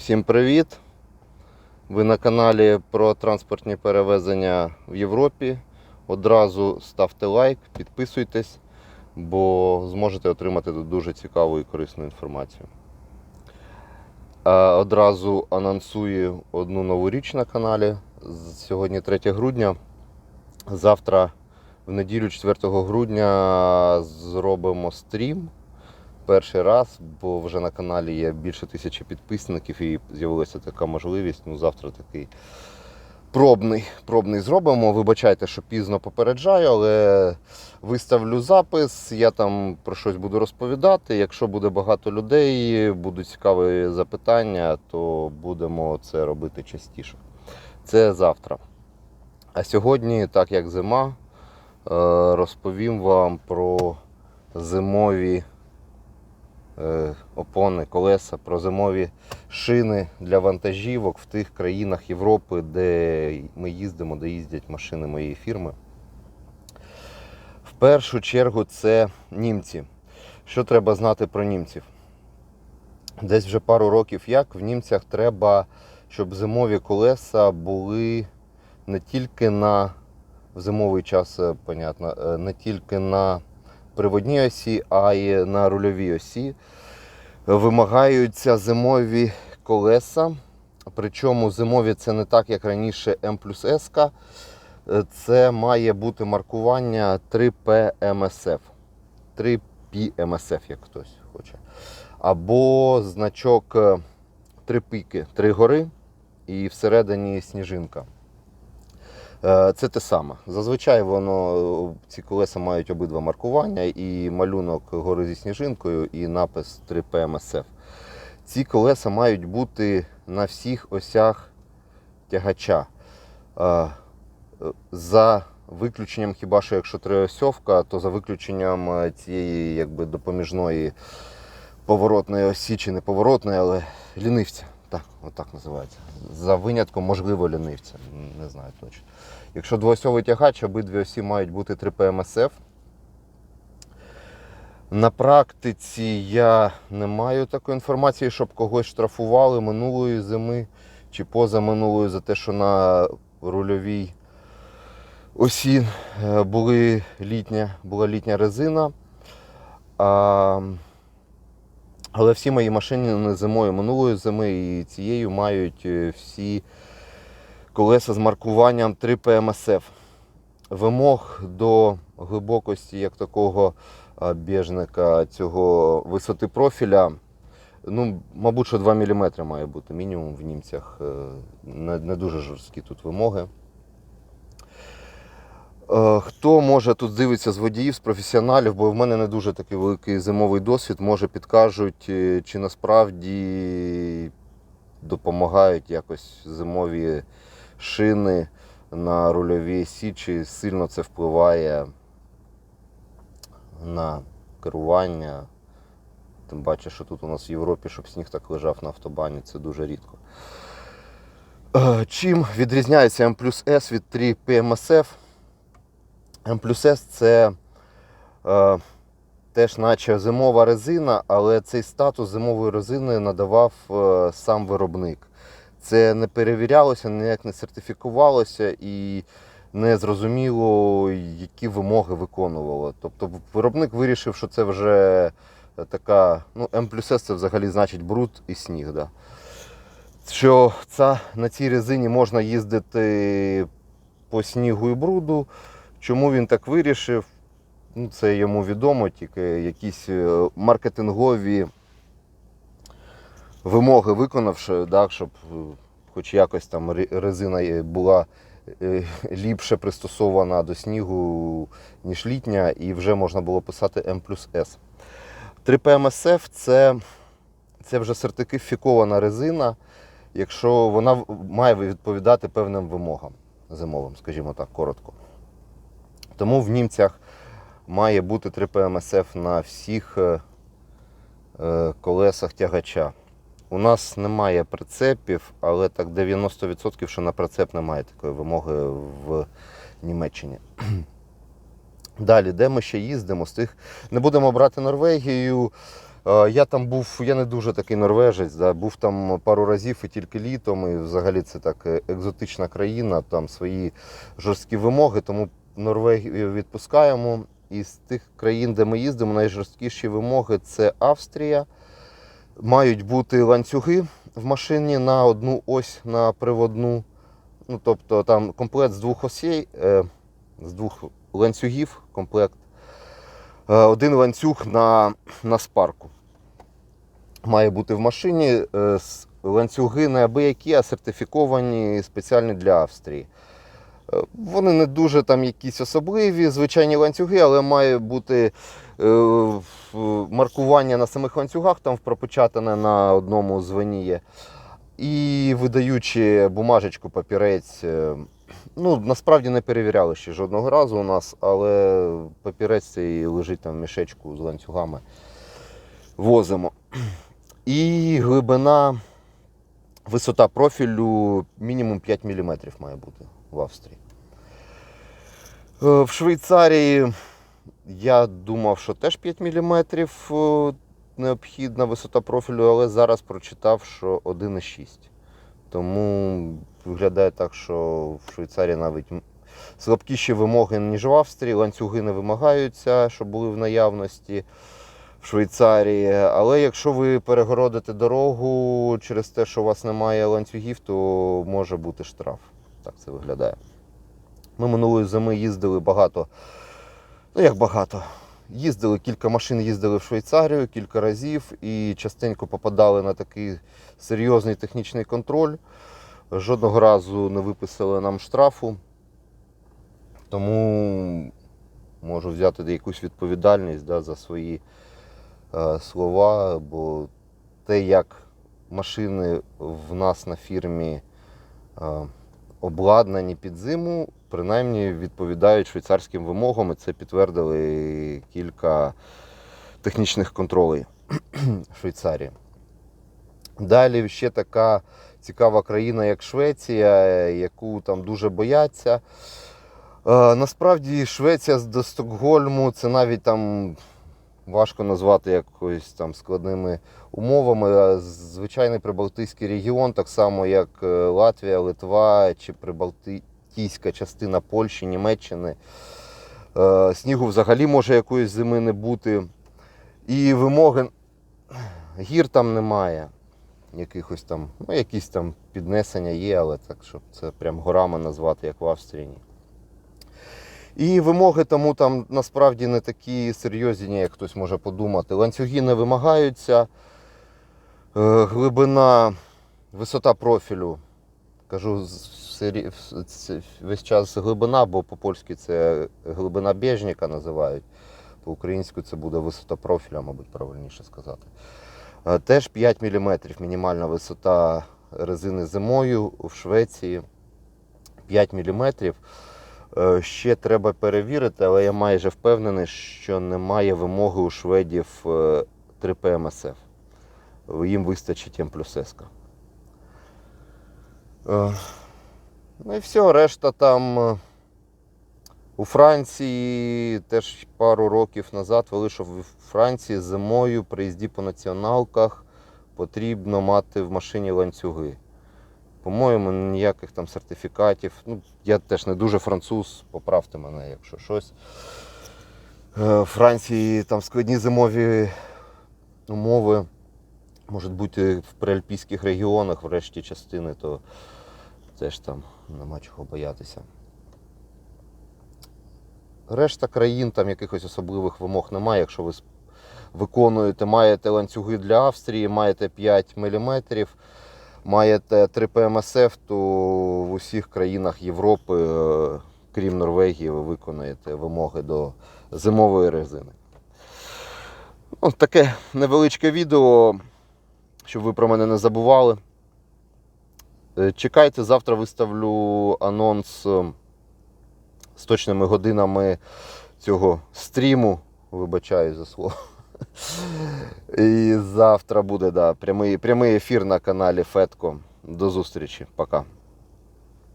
Всім привіт! Ви на каналі про транспортні перевезення в Європі. Одразу ставте лайк, підписуйтесь, бо зможете отримати тут дуже цікаву і корисну інформацію. Одразу анонсую одну нову річ на каналі. Сьогодні 3 грудня. Завтра, в неділю, 4 грудня, зробимо стрім перший раз, бо вже на каналі є більше тисячі підписників і з'явилася така можливість. Ну, завтра такий пробний, пробний зробимо. Вибачайте, що пізно попереджаю, але виставлю запис, я там про щось буду розповідати. Якщо буде багато людей, будуть цікаві запитання, то будемо це робити частіше. Це завтра. А сьогодні, так як зима, е, розповім вам про зимові опони, колеса, про зимові шини для вантажівок в тих країнах Європи, де ми їздимо, де їздять машини моєї фірми. В першу чергу це німці. Що треба знати про німців? Десь вже пару років як в німцях треба, щоб зимові колеса були не тільки на в зимовий час, е, понятно, е, не тільки на приводній осі, а й на рульовій осі. Вимагаються зимові колеса. Причому зимові це не так, як раніше М плюс С. Це має бути маркування 3P MSF. 3P MSF, як хтось хоче. Або значок е, три піки, три гори і всередині сніжинка. Е, Це те саме. Зазвичай воно, ці колеса мають обидва маркування, і малюнок гори зі сніжинкою, і напис 3P MSF. Ці колеса мають бути на всіх осях тягача. Е, За виключенням, хіба що якщо триосьовка, то за виключенням е, цієї якби, допоміжної поворотної осі чи не поворотної, але лінивця. Так, отак називається. За винятком, можливо, лінивця. Не знаю точно. Якщо двоосьовий тягач, обидві осі мають бути 3P MSF. На практиці я не маю такої інформації, щоб когось штрафували минулої зими чи позаминулої за те, що на рульовій осі е, були літня, була літня резина. А, але всі мої машини зимою минулої зими і цією мають е, всі колеса з маркуванням 3P MSF. Вимог до глибокості як такого біжника цього висоти профіля. Ну, мабуть, що 2 мм має бути мінімум в німцях. Е, Не, не дуже жорсткі тут вимоги. Е, Хто може тут дивиться з водіїв, з професіоналів, бо в мене не дуже такий великий зимовий досвід, може підкажуть, е, чи насправді допомагають якось зимові шини на рульовій сі, чи сильно це впливає на керування. Тим паче, що тут у нас в Європі, щоб сніг так лежав на автобані, це дуже рідко. Е, Чим відрізняється М плюс від 3 PMSF? М плюс С це е, теж наче зимова резина, але цей статус зимової резини надавав е, сам виробник. Це не перевірялося, ніяк не сертифікувалося і не зрозуміло, які вимоги виконувало. Тобто виробник вирішив, що це вже така. Ну, М плюс С це взагалі значить бруд і сніг. Да. Що ця, на цій резині можна їздити по снігу і бруду. Чому він так вирішив? Ну, це йому відомо, тільки якісь е, маркетингові вимоги виконавши, так, щоб е, хоч якось там резина була е, ліпше пристосована до снігу, ніж літня, і вже можна було писати М плюс С. 3P MSF це, це вже сертифікована резина, якщо вона має відповідати певним вимогам зимовим, скажімо так, коротко. Тому в німцях має бути 3P MSF на всіх е, е, колесах тягача. У нас немає прицепів, але так 90% що на прицеп немає такої вимоги в Німеччині. Далі, де ми ще їздимо? З тих... Не будемо брати Норвегію. Е, Я там був, я не дуже такий норвежець, да, був там пару разів і тільки літом. І взагалі це так екзотична країна, там свої жорсткі вимоги, тому Норвегію відпускаємо. Із тих країн, де ми їздимо, найжорсткіші вимоги це Австрія. Мають бути ланцюги в машині на одну ось на приводну. Ну, тобто там комплект з двох осей, е, з двох ланцюгів комплект. Е, один ланцюг на, на спарку. Має бути в машині. Е, ланцюги не абиякі, а сертифіковані спеціально для Австрії. Е, Вони не дуже там якісь особливі, звичайні ланцюги, але має бути е, маркування на самих ланцюгах, там пропечатане на одному звені. І видаючи бумажечку, папірець. е, Ну, насправді не перевіряли ще жодного разу у нас, але папірець цей лежить там в мішечку з ланцюгами. Возимо. І глибина, висота профілю мінімум 5 мм має бути в Австрії. Е, В Швейцарії я думав, що теж 5 мм необхідна висота профілю, але зараз прочитав, що 1,6. Тому виглядає так, що в Швейцарії навіть слабкіші вимоги, ніж в Австрії. Ланцюги не вимагаються, щоб були в наявності в Швейцарії. Але якщо ви перегородите дорогу через те, що у вас немає ланцюгів, то може бути штраф. Так це виглядає. Ми минулої зими їздили багато. Ну як багато. Їздили, кілька машин їздили в Швейцарію кілька разів і частенько попадали на такий серйозний технічний контроль. Жодного разу не виписали нам штрафу. Тому можу взяти якусь відповідальність да, за свої е, слова, бо те, як машини в нас на фірмі е, обладнані під зиму, принаймні відповідають швейцарським вимогам, і це підтвердили кілька технічних контролей Швейцарії. Далі ще така цікава країна, як Швеція, яку там дуже бояться. Е, насправді Швеція до Стокгольму це навіть там важко назвати якось там складними умовами. Звичайний прибалтійський регіон, так само як е, Латвія, Литва чи прибалтійська частина Польщі, Німеччини. Е, Снігу взагалі може якоїсь зими не бути. І вимоги гір там немає. Якихось там, ну, якісь там піднесення є, але так, щоб це прям горами назвати, як в Австрії. І вимоги тому там насправді не такі серйозні, як хтось може подумати. Ланцюги не вимагаються. Е, Глибина, висота профілю. Кажу весь час глибина, бо по-польськи це глибина біжніка називають. По-українську це буде висота профіля, мабуть, правильніше сказати. Е, Теж 5 мм мінімальна висота резини зимою в Швеції 5 мм. Ще треба перевірити, але я майже впевнений, що немає вимоги у шведів е, 3 ПМСФ. Їм вистачить М плюс С. Е, Ну і все, решта там е, у Франції теж пару років назад вели, що в Франції зимою при їзді по націоналках потрібно мати в машині ланцюги. По-моєму, ніяких там сертифікатів. Ну, я теж не дуже француз, поправте мене, якщо щось. Е, В Франції там складні зимові умови. Можуть бути в приальпійських регіонах, врешті частини, то теж там нема чого боятися. Решта країн там якихось особливих вимог немає. Якщо ви виконуєте, маєте ланцюги для Австрії, маєте 5 мм, маєте 3 ПМСФ, то в усіх країнах Європи, е, крім Норвегії, ви виконуєте вимоги до зимової резини. Ну, таке невеличке відео, щоб ви про мене не забували. Е, Чекайте, завтра виставлю анонс е, з точними годинами цього стріму. Вибачаю за слово. І завтра буде да, прямий, прямий ефір на каналі Фетко. До зустрічі. Пока.